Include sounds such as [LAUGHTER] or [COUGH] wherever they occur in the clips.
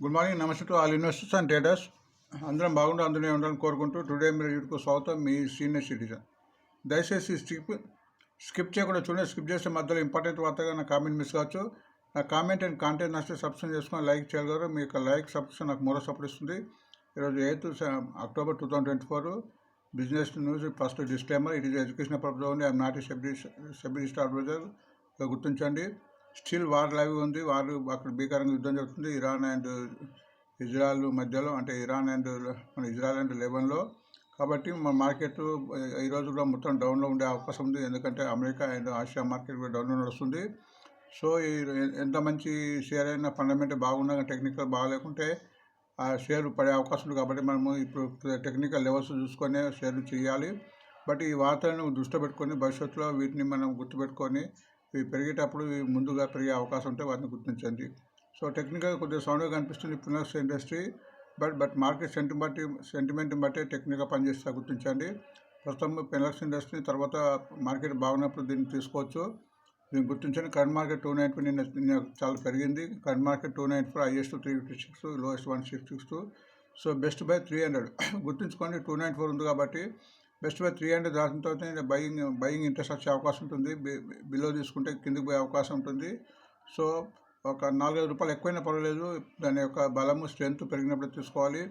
Good morning నమస్తే to all investors and traders అందరం బాగుండు అందులో ఉండాలని కోరుకుంటూ టుడే మీరు యూట్యూబ్కు స్వాగతం మీ సీనియర్ సిటిజన్ దయచేసి స్కిప్ స్కిప్ చేయకుండా చూడండి స్కిప్ చేస్తే మధ్యలో ఇంపార్టెంట్ వార్తగా నా కామెంట్ మిస్ కావచ్చు. నా కామెంట్ అండ్ కాంటెంట్ నచ్చితే సబ్స్క్రైబ్ చేసుకొని లైక్ చేయగలరు. మీ యొక్క లైక్ సబ్స్క్రిప్షన్ నాకు మరో సపోర్ట్ ఇస్తుంది. ఈరోజు eighth October two thousand twenty four business news first disclaimer it is education purpose only I'm not a SEBI star advisor గుర్తించండి స్టిల్ వార్ లైవ్ ఉంది. వారు అక్కడ భీకరంగా యుద్ధం జరుగుతుంది ఇరాన్ అండ్ ఇజ్రాయల్ మధ్యలో అంటే ఇరాన్ అండ్ మన ఇజ్రాయల్ అండ్ లెబన్లో కాబట్టి మన మార్కెట్ ఈరోజు కూడా మొత్తం డౌన్లో ఉండే అవకాశం ఉంది. ఎందుకంటే అమెరికా అండ్ ఆసియా మార్కెట్ కూడా డౌన్లో నడుస్తుంది. సో ఈ ఎంత మంచి షేర్ అయినా ఫండమెంటల్ బాగున్నా టెక్నికల్ బాగాలేకుంటే ఆ షేర్ పడే అవకాశం ఉంది. కాబట్టి మనము ఇప్పుడు టెక్నికల్ లెవెల్స్ చూసుకొని షేర్లు చేయాలి. బట్ ఈ వార్తలను దృష్టిలో పెట్టుకొని భవిష్యత్తులో వీటిని మనం గుర్తుపెట్టుకొని ఇవి పెరిగేటప్పుడు ఇవి ముందుగా పెరిగే అవకాశం ఉంటే వాటిని గుర్తించండి. సో టెక్నికల్ కొద్దిగా సౌండ్గా కనిపిస్తుంది finance industry but but market sentiment సెంటిమెంట్ని బట్టే టెక్నిక్గా పనిచేస్తా గుర్తించండి. ప్రస్తుతం పెనల్స్ ఇండస్ట్రీ తర్వాత మార్కెట్ బాగున్నప్పుడు దీన్ని తీసుకోవచ్చు. దీన్ని గుర్తించండి. కరెంట్ మార్కెట్ టూ నైన్ నిన్న నిన్న చాలా పెరిగింది. Current market two nine four highest three fifty six lowest one six six. Two so best buy three hundred. గుర్తుంచుకోండి టూ నైన్ ఫోర్ ఉంది కాబట్టి బెస్ట్ బై త్రీ హండ్రెడ్ దాటిన తర్వాత బయింగ్ బయింగ్ ఇంట్రెస్ట్ వచ్చే అవకాశం ఉంటుంది. బిలో తీసుకుంటే కిందికి పోయే అవకాశం ఉంటుంది. సో ఒక నాలుగైదు రూపాయలు ఎక్కువైనా పర్వాలేదు. దాని యొక్క బలము స్ట్రెంత్ పెరిగినప్పుడు తీసుకోవాలి.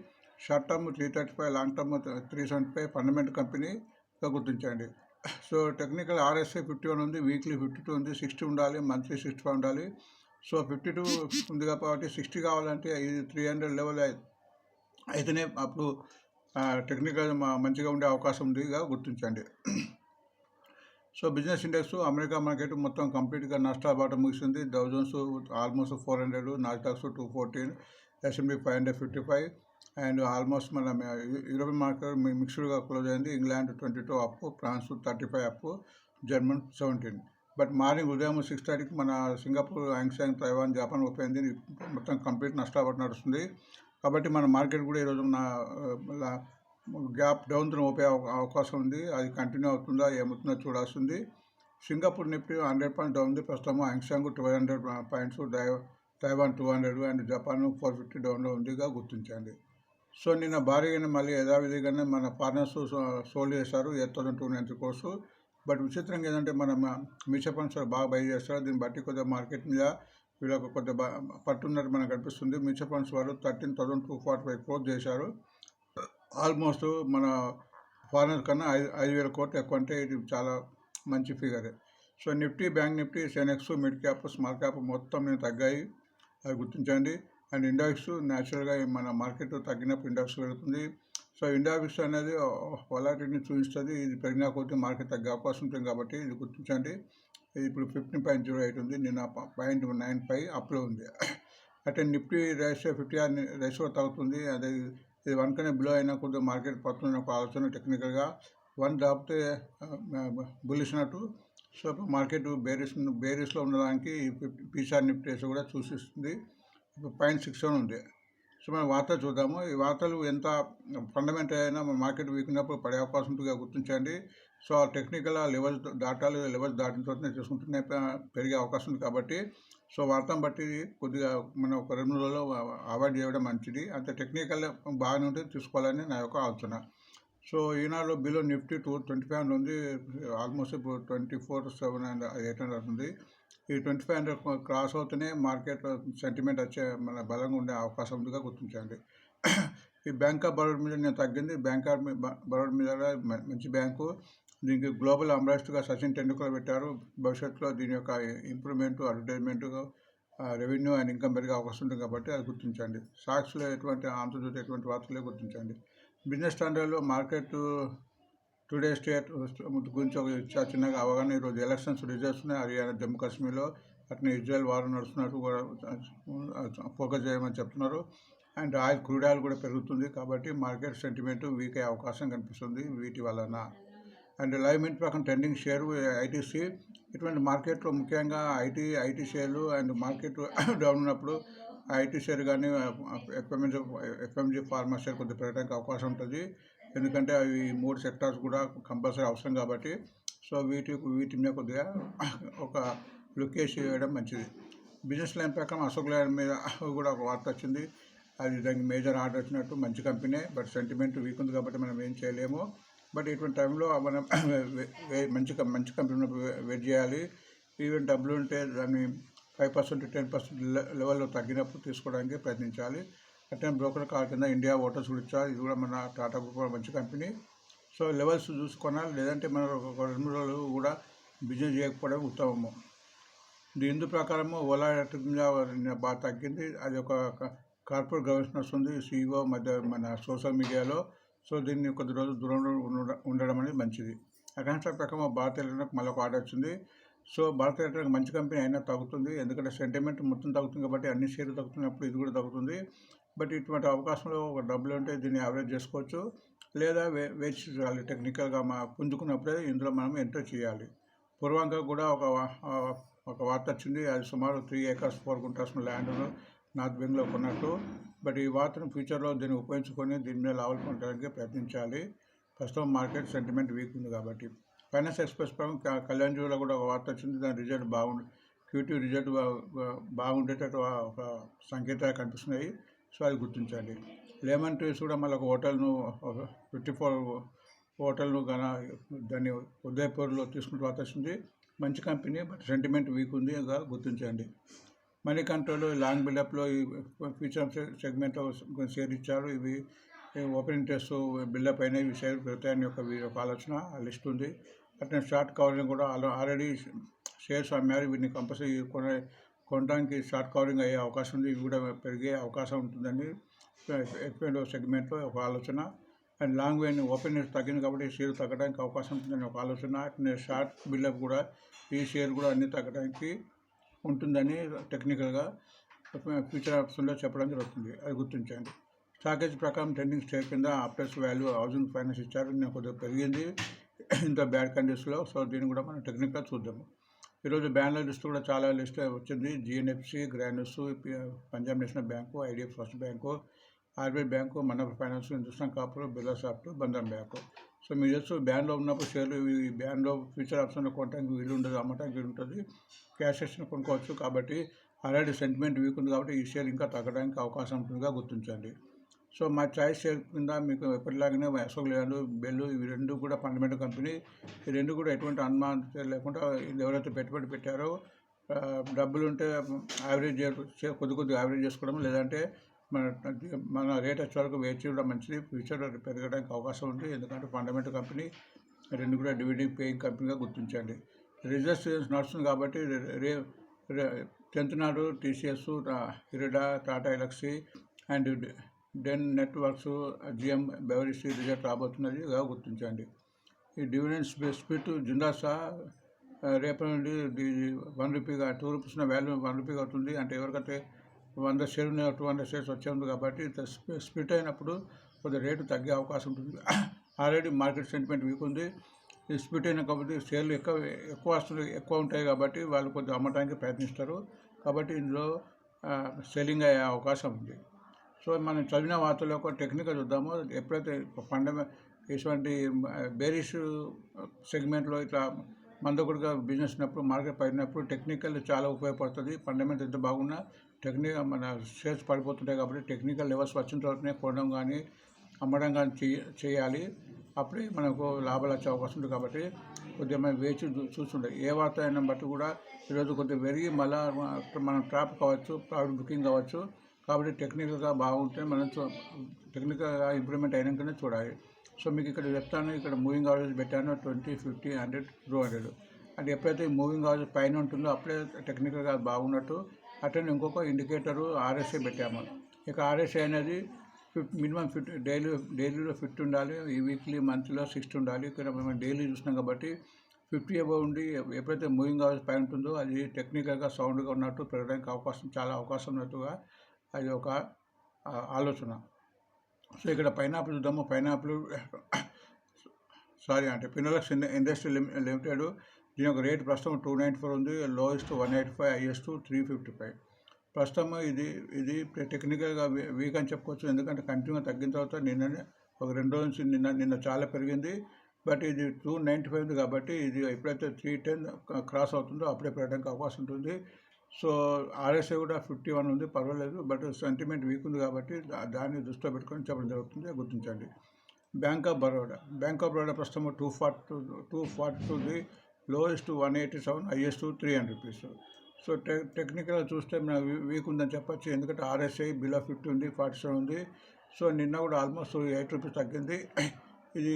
Short term three thirty five long term three seventy five fundamental కంపెనీగా గుర్తించండి. So technical RSA fifty one ఉంది. వీక్లీ ఫిఫ్టీ టూ ఉంది. సిక్స్టీ ఉండాలి. మంత్లీ సిక్స్టీ ఫైవ్ ఉండాలి. సో ఫిఫ్టీ టూ ఉంది కాబట్టి సిక్స్టీ కావాలంటే ఇది త్రీ హండ్రెడ్ లెవెల్ అయితేనే అప్పుడు టెక్నికల్ మంచిగా ఉండే అవకాశం ఉందిగా గుర్తించండి. So business index America market మొత్తం కంప్లీట్గా నష్టాల బాట ముగిసింది. Thousands almost four hundred Nasdaqs two fourteen SMB five hundred fifty five and almost మన యూరోపియన్ మార్కెట్ మిక్స్డ్గా క్లోజ్ అయింది England twenty two up France thirty five up German seventeen but morning ఉదయం six థర్టీకి మన Singapore Hang Seng Taiwan Japan open మొత్తం complete నష్టాలు నడుస్తుంది. కాబట్టి మన మార్కెట్ కూడా ఈరోజు నా గ్యాప్ డౌన్ ఓపే అవకాశం ఉంది. అది కంటిన్యూ అవుతుందా ఏమవుతుందో చూడాల్సింది. Singapore Nifty hundred point down ఉంది. ప్రస్తుతం Hang Seng twelve hundred points Taiwan two hundred and Japan four fifty డౌన్లో ఉందిగా గుర్తించండి. సో నిన్న భారీగానే మళ్ళీ యథావిధిగానే మన ఫార్నర్స్ సోల్డ్ చేశారు. ఎయిట్ థౌసండ్ టూ నైన్టీ కోర్సు. బట్ విచిత్రంగా ఏంటంటే మన మ్యూచువల్ ఫండ్స్ బాగా బై చేస్తారు. దీన్ని బట్టి కొద్దిగా మార్కెట్ మీద వీళ్ళకు కొద్దిగా పట్టున్నట్టు మనకు కనిపిస్తుంది మ్యూచువల్ ఫండ్స్ వాళ్ళు thirteen thousand two forty five క్రోత్ చేశారు. ఆల్మోస్ట్ మన ఫారినర్ కన్నా ఐదు ఐదు వేల కోట్లు ఎక్కువ అంటే ఇది చాలా మంచి ఫిగరే so Nifty bank Nifty Sensex mid cap small cap మొత్తం నేను తగ్గాయి. అది గుర్తించండి. అండ్ ఇండెక్స్ న్యాచురల్గా మన మార్కెట్ తగ్గినప్పుడు ఇండెక్స్ పెరుగుతుంది. సో ఇండెక్స్ అనేది వలాటిని చూపిస్తుంది. ఇది పెరిగినా కొద్దీ మార్కెట్ తగ్గే అవకాశం ఉంటుంది కాబట్టి ఇది గుర్తించండి. ఇప్పుడు ఫిఫ్టీన్ పాయింట్ జీరో ఎయిట్ ఉంది నిన్న పాయింట్ నైన్ ఫైవ్ అప్లో ఉంది. అంటే Nifty ratio fifty R ratio తగ్గుతుంది అదే ఇది వన్ కనే బిలో అయినా కొద్దిగా మార్కెట్ పడుతుంది ఒక ఆలోచన టెక్నికల్గా వన్ దాపితే బులిసినట్టు సో మార్కెట్ బేరిస్ బేరిస్లో ఉండడానికి పీసీఆర్ నిఫ్టీ కూడా సూచిస్తుంది ఇప్పుడు పాయింట్ సిక్స్ సెవెన్ ఉంది. సో మనం వార్త చూద్దాము. ఈ వార్తలు ఎంత ఫండమెంటల్ అయినా మన మార్కెట్ వీక్ ఉన్నప్పుడు పడే అవకాశం ఉంటుందిగా గుర్తించండి. సో ఆ టెక్నికల్ లెవెల్ దాటాలి లెవెల్స్ దాటిన తర్వాత చూసుకుంటూనే పెరిగే అవకాశం ఉంది కాబట్టి సో వార్తను బట్టి కొద్దిగా మనం ఒక రెండు రోజుల్లో అవాయిడ్ చేయడం మంచిది. అంత టెక్నికల్ బాగానే ఉంటే తీసుకోవాలని నా యొక్క ఆలోచన. సో ఈనాడు below Nifty two twenty five ఉంది. ఆల్మోస్ట్ ఇప్పుడు twenty four seven and eight hundred ఉంది ఈ ట్వంటీ ఫైవ్ హండ్రెడ్ క్రాస్ అవుతూనే మార్కెట్ సెంటిమెంట్ వచ్చే మన బలంగా ఉండే అవకాశం ఉందిగా గుర్తించండి. ఈ బ్యాంక్ ఆఫ్ బరోడా మీద నేను తగ్గింది. బ్యాంక్ ఆఫ్ బరోడా మీద మంచి బ్యాంకు. దీనికి గ్లోబల్ అంబాసిడర్గా సచిన్ టెండూల్కర్ పెట్టారు. భవిష్యత్తులో దీని యొక్క improvement advertisement revenue and income పెరిగే అవకాశం ఉంటుంది కాబట్టి అది గుర్తించండి. స్టాక్స్లో ఎటువంటి ఆంధ్రజ్యోతి ఎటువంటి వార్తలే గుర్తించండి. బిజినెస్ స్టాండర్డ్లో మార్కెట్ టుడే స్టేట్ గురించి ఒక చిన్నగా అవగాహన ఈరోజు ఎలక్షన్స్ రిజల్ట్స్ ఉన్నాయి. హర్యానా జమ్మూ కాశ్మీర్లో అట్నే ఇజ్రాయల్ వారు నడుస్తున్నట్టు కూడా ఫోకస్ చేయమని చెప్తున్నారు. అండ్ ఆయిల్ క్రూడ్ ఆయిల్ కూడా పెరుగుతుంది కాబట్టి మార్కెట్ సెంటిమెంట్ వీక్ అయ్యే అవకాశం కనిపిస్తుంది వీటి వలన. అండ్ లైవ్ మింట్ ప్రకారం ట్రెండింగ్ షేర్ ఐటీసీ. ఇటువంటి మార్కెట్లో ముఖ్యంగా ఐటీ ఐటీ షేర్లు అండ్ మార్కెట్ [COUGHS] డౌన్ ఉన్నప్పుడు ఐటీ షేర్ కానీ ఎఫ్ఎంజీ ఎఫ్ఎంజీ ఫార్మా షేర్ కొద్దిగా పెరగడానికి అవకాశం ఉంటుంది. ఎందుకంటే అవి మూడు సెక్టార్స్ కూడా కంపల్సరీ అవసరం కాబట్టి. సో వీటి వీటి మీద కొద్దిగా [COUGHS] ఒక లుకేసి వేయడం మంచిది. బిజినెస్ లైన్ ప్రకారం అశోక్ లైన్ మీద [COUGHS] కూడా ఒక వార్త వచ్చింది. అది దానికి మేజర్ ఆర్డర్ వచ్చినట్టు మంచి కంపెనీ బట్ సెంటిమెంట్ వీక్ ఉంది కాబట్టి మనం ఏం చేయలేము. బట్ ఇటువంటి టైంలో మనం [COUGHS] మంచి మంచి కంపెనీ వెయిట్ చేయాలి. ఈవెన్ డబ్బులు ఉంటే దాన్ని ఫైవ్ పర్సెంట్ టెన్ పర్సెంట్ లెవెల్లో తగ్గినప్పుడు తీసుకోవడానికి ప్రయత్నించాలి. అట్లనే బ్రోకర్ కాల్ కింద ఇండియా ఓటర్స్ కూడా ఇచ్చారు ఇది కూడా మన టాటా గ్రూప్ మంచి కంపెనీ. సో లెవెల్స్ చూసుకున్నా లేదంటే మనం ఒక రెండు రోజులు కూడా బిజినెస్ చేయకపోవడం ఉత్తమము. దీని ప్రకారము ఓలా మీద బాగా తగ్గింది. అది ఒక కార్పొరేట్ గవర్నెన్స్ ఉంది సీఈఓ మధ్య మన సోషల్ మీడియాలో సో దీన్ని కొద్ది రోజులు దూరంలో ఉండడం అనేది మంచిది. అకాంక్ష ప్రకారం భారత ఎలక్ట్రానిక్ మళ్ళీ ఒక ఆర్డర్ వచ్చింది. సో భారత ఎలక్ట్రానిక్ మంచి కంపెనీ అయినా తగ్గుతుంది. ఎందుకంటే సెంటిమెంట్ మొత్తం తగ్గుతుంది కాబట్టి అన్ని షేర్లు తగ్గుతున్నప్పుడు ఇది కూడా తగ్గుతుంది. బట్ ఇటువంటి అవకాశంలో ఒక డబ్బులు ఉంటే దీన్ని యావరేజ్ చేసుకోవచ్చు. లేదా వే వేచి చూడాలి. టెక్నికల్గా మా పుంజుకున్నప్పుడే ఇందులో మనం ఎంటర్ చేయాలి. పూర్వంగా కూడా ఒక వా- ఒక వార్త వచ్చింది. అది సుమారు three acres four guntas land north బెంగ్లో కొన్నట్టు. బట్ ఈ వార్తను ఫ్యూచర్లో దీన్ని ఉపయోగించుకొని దీని మీద లాభాలు పొందడానికి ప్రయత్నించాలి. ప్రస్తుతం మార్కెట్ సెంటిమెంట్ వీక్ ఉంది కాబట్టి. ఫైనాన్స్ ఎక్స్ప్రెస్ ప్రకారం కళ్యాణ్ జూలో కూడా ఒక వార్త వచ్చింది. దాని రిజల్ట్ బాగుంది క్యూటీ రిజల్ట్ బాగుండేటట్టు ఒక సంకేతాలు కనిపిస్తున్నాయి. సో అది గుర్తించండి లెమన్ ట్రీస్ కూడా మళ్ళీ ఒక హోటల్ను ఫిఫ్టీ ఫోర్ హోటల్ను గన దాన్ని ఉదయపూర్లో తీసుకుంటూ వచ్చింది. మంచి కంపెనీ బట్ సెంటిమెంట్ వీక్ ఉంది. ఇంకా గుర్తించండి. మనీ కంట్రోల్ లాంగ్ బిల్డప్లో ఈ ఫ్యూచర్ సెగ్మెంట్లో కొంచెం షేర్ ఇచ్చారు ఇవి ఓపెనింగ్ టెస్ట్ బిల్డప్ అయినా ఇవి షేర్ పెడతాయని ఒక ఒక ఆలోచన లిస్ట్ ఉంది. అట్లనే షార్ట్ కవరింగ్ కూడా ఆల్రెడీ షేర్స్ అమ్మారు. వీటిని కంపల్సరీ కొనే కొనడానికి షార్ట్ కవరింగ్ అయ్యే అవకాశం ఉంది. ఇవి కూడా పెరిగే అవకాశం ఉంటుందని ఎఫ్ఎండో సెగ్మెంట్లో ఒక ఆలోచన. అండ్ లాంగ్ వేని ఓపెన్ తగ్గింది కాబట్టి షేర్ తగ్గడానికి అవకాశం ఉంటుందని ఒక ఆలోచన. అట్లనే షార్ట్ బిల్డప్ కూడా ఈ షేర్ కూడా అన్ని తగ్గడానికి ఉంటుందని టెక్నికల్గా ఫ్యూచర్ ఆప్షన్లో చెప్పడం జరుగుతుంది. అది గుర్తించండి. స్టాకేజ్ ప్రకారం ట్రెండింగ్ స్టే కింద ఆప్టర్స్ వాల్యూ హౌసింగ్ ఫైనాన్స్ ఇచ్చారు. నేను కొద్దిగా పెరిగింది. ఇంత బ్యాడ్ కండిషన్లో సో దీన్ని కూడా మనం టెక్నిక్గా చూద్దాము. ఈరోజు బ్యాన్ల లిస్ట్ కూడా చాలా లిస్ట్ వచ్చింది. GNFC grants Punjab national bank IDF first bank RBI bank Manohar finance Hindustan copper Birla soft Bandhan bank so మీరు జస్ట్ బ్యాండ్లో ఉన్నప్పుడు షేర్లు ఈ బ్యాండ్లో ఫ్యూచర్ ఆప్షన్లో కొనడానికి వీలు ఉండదు అమ్మటానికి వీలు ఉంటుంది. క్యాష్ సెక్షన్ కొనుక్కోవచ్చు కాబట్టి ఆల్రెడీ సెంటిమెంట్ వీక్ ఉంది కాబట్టి ఈ షేర్ ఇంకా తగ్గడానికి అవకాశం ఉంటుందిగా గుర్తించండి. సో మా చాయిస్ షేర్ కింద మీకు ఎప్పటిలాగానే అశోక్ లేదు బెల్లు ఇవి రెండు కూడా ఫండమెంటల్ కంపెనీ ఈ రెండు కూడా ఎటువంటి అనుమానం లేకుండా ఎవరైతే పెట్టుబడి పెట్టారో డబ్బులు ఉంటే యావరేజ్ చే- కొద్ది కొద్దిగా యావరేజ్ చేసుకోవడం లేదంటే మన మన రేట్ వరకు వేచి కూడా మంచిది. ఫ్యూచర్ పెరగడానికి అవకాశం ఉంది. ఎందుకంటే ఫండమెంటల్ కంపెనీ రెండు కూడా డివిడెండ్ పేయింగ్ కంపెనీగా గుర్తించండి. రిజర్వ్ సీజన్స్ నడుస్తుంది కాబట్టి రే టెన్త్ నాడు TCS IREDA Tata Elxsi and Den Networks GM Breweries result రాబోతున్నది గుర్తించండి. ఈ డివిడెండ్ స్పిట్ జిందాసా రేపటి నుండి వన్ రూపీగా టూ రూపీస్ వాల్యూ వన్ రూపీగా అవుతుంది. అంటే ఎవరికైతే వంద షేర్ ఉన్న టూ హండ్రెడ్ షేర్స్ వచ్చే ఉంది కాబట్టి స్ప్లిట్ అయినప్పుడు కొద్దిగా రేటు తగ్గే అవకాశం ఉంటుంది. [CLEARS THROAT] ఆల్రెడీ మార్కెట్ సెంటిమెంట్ వీక్ ఉంది. స్ప్లిట్ అయిన కాబట్టి షేర్లు ఎక్కువ ఎక్కువ వస్తుంది ఎక్కువ ఉంటాయి కాబట్టి వాళ్ళు కొద్దిగా అమ్మటానికి ప్రయత్నిస్తారు. కాబట్టి ఇందులో సెల్లింగ్ అయ్యే అవకాశం ఉంది. సో మనం చదివిన వార్తలో ఒక టెక్నికల్ చూద్దామో. ఎప్పుడైతే ఫండమె ఇటువంటి బేరిష్ సెగ్మెంట్లో ఇట్లా మందకుడిగా బిజినెస్ ఉన్నప్పుడు మార్కెట్ పడినప్పుడు టెక్నికల్ చాలా ఉపయోగపడుతుంది. ఫండమెంట్ ఎంత బాగున్నా టెక్నిక్ మన షేర్స్ పడిపోతుంటాయి కాబట్టి టెక్నికల్ లెవెల్స్ వచ్చిన తర్వాతనే కొనడం కానీ అమ్మడం కానీ చేయ చేయాలి. అప్పుడే మనకు లాభాలు వచ్చే అవకాశం ఉంది కాబట్టి కొద్దిగా మనం వేచి చూస్తుండే ఏ వార్త అయినా బట్టి కూడా ఈరోజు కొద్దిగా పెరిగి మళ్ళీ మనం ట్రాప్ కావచ్చు ప్రాఫిట్ బుకింగ్ కావచ్చు కాబట్టి టెక్నికల్గా బాగుంటే మనం టెక్నికల్గా ఇంప్రూవ్మెంట్ అయినాకనే చూడాలి. సో మీకు ఇక్కడ చెప్తాను ఇక్కడ మూవింగ్ ఆవరేజ్ పెట్టాను twenty fifty hundred two hundred. అంటే ఎప్పుడైతే మూవింగ్ ఆవరేజ్ పైన ఉంటుందో అప్పుడే టెక్నికల్గా బాగున్నట్టు అట్లనే ఇంకొక ఇండికేటరు ఆర్ఎస్ఏ పెట్టాము. ఇక ఆర్ఎస్ఏ అనేది ఫిఫ్ మినిమం ఫిఫ్ట్ డైలీ డైలీలో ఫిఫ్టీ ఉండాలి ఈ వీక్లీ మంత్లో సిక్స్టీ ఉండాలి. ఇక్కడ మేము డైలీ చూస్తున్నాం కాబట్టి ఫిఫ్టీ అబవ్ ఉండి ఎప్పుడైతే మూవింగ్ అవర్స్ పై ఉంటుందో అది టెక్నికల్గా సౌండ్గా ఉన్నట్టు పెరగడానికి అవకాశం చాలా అవకాశం ఉన్నట్టుగా అది ఒక ఆలోచన. సో ఇక్కడ పైనాపిల్ చూద్దాము. పైనాపిల్ సారీ [COUGHS] అంటే పినోలక్స్ ఇండస్ట్రీ లిమి లిమిటెడ్ దీని యొక్క రేట్ ప్రస్తుతం టూ నైంటీ ఫోర్ ఉంది lowest one eighty five highest three fifty five. ప్రస్తుతం ఇది ఇది టెక్నికల్గా వీక్ అని చెప్పుకోవచ్చు ఎందుకంటే కంటిన్యూగా తగ్గిన తర్వాత నిన్ననే ఒక రెండు రోజుల నుంచి నిన్న నిన్న చాలా పెరిగింది. బట్ ఇది టూ నైంటీ ఫైవ్ ఉంది కాబట్టి ఇది ఎప్పుడైతే త్రీ టెన్ క్రాస్ అవుతుందో అప్పుడే పెరగడానికి అవకాశం ఉంటుంది. సో ఆర్ఎస్ఐ కూడా ఫిఫ్టీ వన్ ఉంది పర్వాలేదు బట్ సెంటిమెంట్ వీక్ ఉంది కాబట్టి దాన్ని దృష్టిలో పెట్టుకొని చెప్పడం జరుగుతుంది గుర్తించండి. Bank of Baroda bank of Baroda ప్రస్తుతం two forty two two forty lowest one eighty seven highest three hundred rupees. So టె టెక్నికల్గా చూస్తే మన వీక్ ఉందని చెప్పచ్చు. ఎందుకంటే ఆర్ఎస్ఐ బిలో ఫిఫ్టీ ఉంది ఫార్టీ సెవెన్ ఉంది. సో నిన్న కూడా ఆల్మోస్ట్ ఎయిట్ రూపీస్ తగ్గింది. ఇది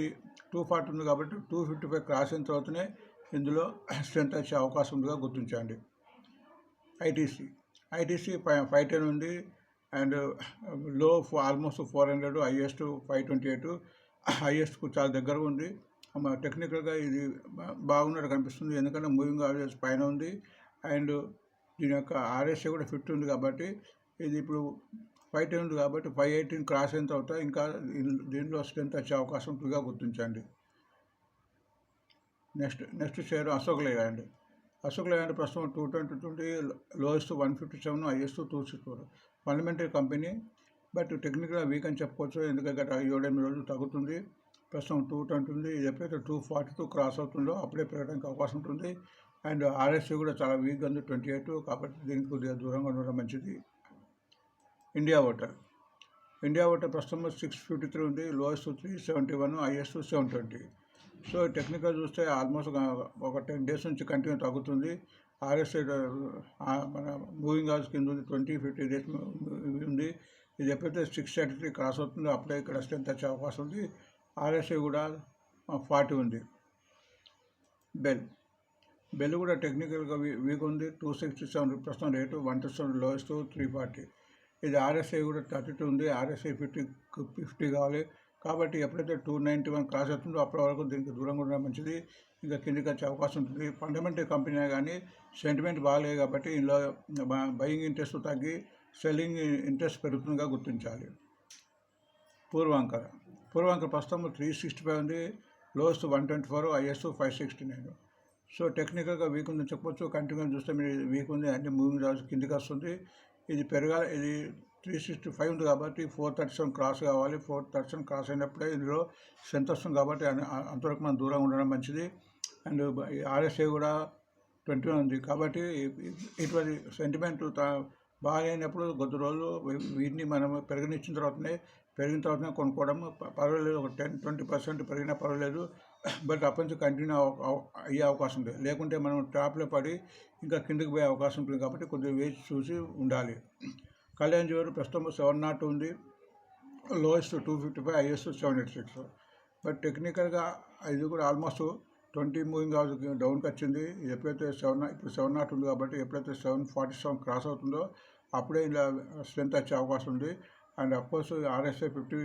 టూ ఫార్టీ ఉంది కాబట్టి టూ ఫిఫ్టీ ఫైవ్ క్రాస్ అయిన తర్వాతనే ఇందులో స్ట్రెంత్ వచ్చే అవకాశం ఉందిగా గుర్తించండి. ITC. ITC five five ten ఉంది. అండ్లో almost four hundred highest five twenty eight హైయెస్ట్కు చాలా దగ్గరగా ఉంది. టెక్నికల్గా ఇది బాగున్నట్టు కనిపిస్తుంది. ఎందుకంటే మూవింగ్ ఆవరేజ్ పైన ఉంది. అండ్ దీని యొక్క ఆర్ఎస్ఏ కూడా ఫిఫ్టీ ఉంది కాబట్టి ఇది ఇప్పుడు ఫైవ్ టెన్ ఉంది కాబట్టి ఫైవ్ ఎయిటీన్ క్రాస్ అయిన తర్వాత ఇంకా దీనిలో స్ట్రెంత్ వచ్చే అవకాశం ఉంటుందిగా గుర్తించండి. Next next share Ashok Leyland Ashok Leyland ప్రస్తుతం two twenty twenty lowest one fifty seven highest two six four fundamental company but టెక్నికల్గా వీక్ అని చెప్పుకోవచ్చు. ఎందుకంటే గత ఏడెనిమిది రోజులు తగ్గుతుంది. ప్రస్తుతం టూ ట్వంటీ ఉంది. ఇది ఎప్పుడైతే టూ ఫార్టీ టూ క్రాస్ అవుతుందో అప్పుడే పెరగడానికి అవకాశం ఉంటుంది. అండ్ ఆర్ఎస్సీ కూడా చాలా వీక్గా ఉంది ట్వంటీ ఎయిట్. కాబట్టి దీనికి కొద్దిగా దూరంగా ఉండడం మంచిది. ఇండియా ఓటర్. ఇండియా ఓటర్ ప్రస్తుతం సిక్స్ ఫిఫ్టీ త్రీ ఉంది. Lowest three seventy one highest seven twenty. So technical చూస్తే ఆల్మోస్ట్ ఒక- టెన్ డేస్ నుంచి కంటిన్యూ తగ్గుతుంది. ఆర్ఎస్ఐ మన మూవింగ్ అవర్స్ కింద ఉంది. ట్వంటీ ఫిఫ్టీ డేస్ ఉంది. ఇది ఎప్పుడైతే సిక్స్ థర్టీ త్రీ క్రాస్ అవుతుందో అప్పుడే ఇక్కడ స్ట్రెంత్ వచ్చే అవకాశం ఉంది. ఆర్ఎస్ఐ కూడా ఫార్టీ ఉంది. బెల్. బెల్ కూడా టెక్నికల్గా వీ వీక్ ఉంది. టూ సిక్స్టీ సెవెన్ ప్రస్తుతం rate one two seven lowest three forty. ఇది ఆర్ఎస్ఐ కూడా థర్టీ టూ ఉంది. ఆర్ఎస్ఐ ఫిఫ్టీ ఫిఫ్టీ కావాలి. కాబట్టి ఎప్పుడైతే టూ నైంటీ వన్ క్రాస్ అవుతుందో అప్పటి వరకు దీనికి దూరంగా ఉండడం మంచిది. ఇంకా కిందికి వచ్చే అవకాశం ఉంటుంది. ఫండమెంటల్ కంపెనీ కానీ సెంటిమెంట్ బాగాలేదు కాబట్టి ఇందులో బయింగ్ ఇంట్రెస్ట్ తగ్గి సెల్లింగ్ ఇంట్రెస్ట్ పెరుగుతుందిగా గుర్తించాలి. పూర్వాంకర. పూర్వాంక ప్రస్తుతం త్రీ సిక్స్టీ ఫైవ్ ఉంది. Lowest one twenty four highest five sixty nine so టెక్నికల్గా వీక్ ఉందని చెప్పొచ్చు. కంటిన్యూ చూస్తే మీరు వీక్ ఉంది. అన్ని మూవింగ్ రాజు కిందికి వస్తుంది. ఇది పెరగాలి ఇది త్రీ సిక్స్టీ ఫైవ్ ఉంది కాబట్టి ఫోర్ థర్టీ సెవెన్ క్రాస్ కావాలి. ఫోర్ థర్టీ సెవెన్ క్రాస్ అయినప్పుడే ఇందులో స్ట్రెంత్ వస్తుంది కాబట్టి అంతవరకు మనం దూరంగా ఉండడం మంచిది. అండ్ ఆర్ఎస్ఏ కూడా ట్వంటీ వన్ ఉంది కాబట్టి ఇటువంటి సెంటిమెంట్ బాగాలేనప్పుడు కొద్ది రోజులు వీటిని మనం పెరగనిచ్చిన తర్వాతనే పెరిగిన తర్వాత కొనుక్కోవడం పర్వాలేదు ఒక టెన్ ట్వంటీ పర్సెంట్ పెరిగినా పర్వాలేదు బట్ అప్పటి నుంచి కంటిన్యూ అయ్యే అవకాశం ఉంది. లేకుంటే మనం ట్రాప్లో పడి ఇంకా కిందకి పోయే అవకాశం ఉంటుంది కాబట్టి కొద్దిగా వేచి చూసి ఉండాలి. కళ్యాణ్ జీవర్ ప్రస్తుతం సెవెన్ నాట్ ఉంది. Lowest two fifty five highest seven eight six. But టెక్నికల్గా ఇది కూడా ఆల్మోస్ట్ ట్వంటీ మూవింగ్ అవర్స్ డౌన్కి వచ్చింది. ఎప్పుడైతే సెవెన్ ఇప్పుడు సెవెన్ నాట్ ఉంది కాబట్టి ఎప్పుడైతే సెవెన్ ఫార్టీ సెవెన్ క్రాస్ అవుతుందో అప్పుడే ఇలా స్ట్రెంత్ వచ్చే అవకాశం ఉంది. And of course RSI fifty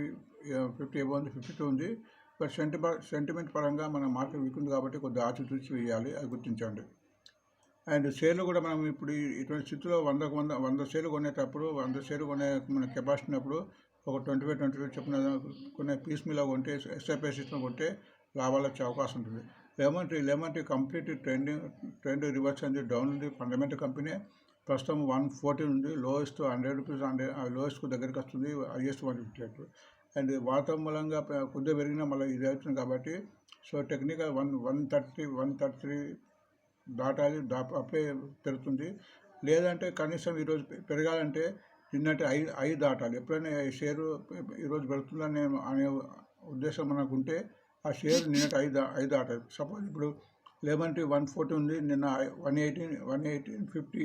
fifty above ఉంది ఫిఫ్టీ టూ ఉంది. బట్ సెంటిమెంట్ సెంటిమెంట్ పరంగా మన మార్కెట్ వీకుంది కాబట్టి కొద్దిగా ఆచి చూసి వేయాలి అది గుర్తించండి. అండ్ షేర్లు కూడా మనం ఇప్పుడు ఇటువంటి స్థితిలో వందకు వంద వంద షేర్లు కొనేటప్పుడు వంద షేర్లు కొనే మన కెపాసిటీ ఉన్నప్పుడు ఒక ట్వంటీ ఫైవ్ ట్వంటీ ఫైవ్ చెప్పిన కొనే పీస్ మీలో కొంటే ఎస్ఐపీ సిస్టమ్ కొంటే లాభాలు వచ్చే అవకాశం ఉంటుంది. Lemon tree lemon tree complete trending trend reverse అనేది డౌన్ ఉంది. ఫండమెంటల్ కంపెనీ ప్రస్తుతం వన్ ఫోర్టీ ఉంది లోయెస్ట్ హండ్రెడ్ రూపీస్ హండ్రెడ్ లోయెస్ట్కు దగ్గరికి వస్తుంది highest one fifty eight and వాతావరణం మూలంగా కొద్దిగా పెరిగినా మళ్ళీ ఇది అవుతుంది కాబట్టి so technical one one thirty one thirty దాటాలి దా అప్పుడే పెరుగుతుంది. లేదంటే కనీసం ఈరోజు పెరగాలంటే నిన్నటి ఐ ఐదు దాటాలి. ఎప్పుడైనా షేరు ఈరోజు పెరుగుతుందని అనే ఉద్దేశం మనకు ఉంటే ఆ షేర్ నిన్నటి ఐదు దా- ఐదు దాటాలి. సపోజ్ ఇప్పుడు లెమన్ టీ వన్ ఫోర్టీ ఉంది నిన్న one eighteen one eighteen fifty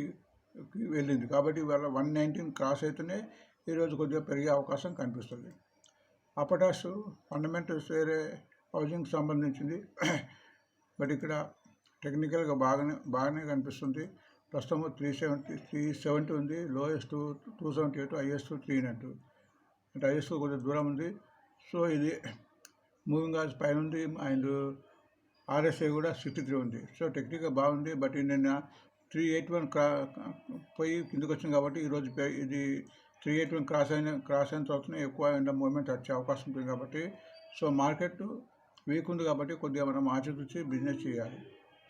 వెళ్ళింది. కాబట్టి ఇవాళ వన్ నైన్టీన్ క్రాస్ అయితేనే ఈరోజు కొద్దిగా పెరిగే అవకాశం కనిపిస్తుంది. అపటాస్ ఫండమెంటల్స్ వేరే హౌసింగ్ సంబంధించింది. బట్ ఇక్కడ టెక్నికల్గా బాగానే బాగానే కనిపిస్తుంది. ప్రస్తుతం త్రీ సెవెంటీ త్రీ సెవెంటీ ఉంది. Lowest two seventy eight highest three నట్టు అంటే హైయెస్ట్ కొద్దిగా దూరం ఉంది. సో ఇది మూవింగ్ ఆర్స్ పైన ఉంది. అండ్ ఆర్ఎస్ఐ కూడా సిక్స్టీ త్రీ ఉంది. సో టెక్నిక్గా బాగుంది. బట్ నిన్న త్రీ ఎయిట్ వన్ క్రా పోయి కిందకు వచ్చింది కాబట్టి ఈరోజు ఇది త్రీ ఎయిట్ వన్ క్రాస్ అయిన క్రాస్ అయిన తర్వాత ఎక్కువ ఎండ మూవ్మెంట్ వచ్చే అవకాశం ఉంటుంది కాబట్టి సో మార్కెట్ వీక్ ఉంది కాబట్టి కొద్దిగా మనం ఆచరించి బిజినెస్ చేయాలి.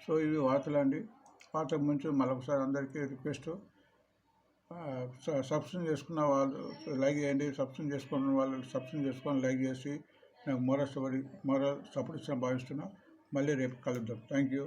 సో ఇవి వార్తలు అండి. వార్తకు ముందు మరొకసారి అందరికీ రిక్వెస్ట్. సబ్స్క్రైబ్ చేసుకున్న వాళ్ళు లైక్ చేయండి. సబ్స్క్రైబ్ చేసుకున్న వాళ్ళు సబ్స్క్రైబ్ చేసుకొని లైక్ చేసి నాకు మరో సపోర్ట్ సపోర్ట్ ఇస్తాను భావిస్తున్నా. మళ్ళీ రేపు కలుద్దాం. Thank you.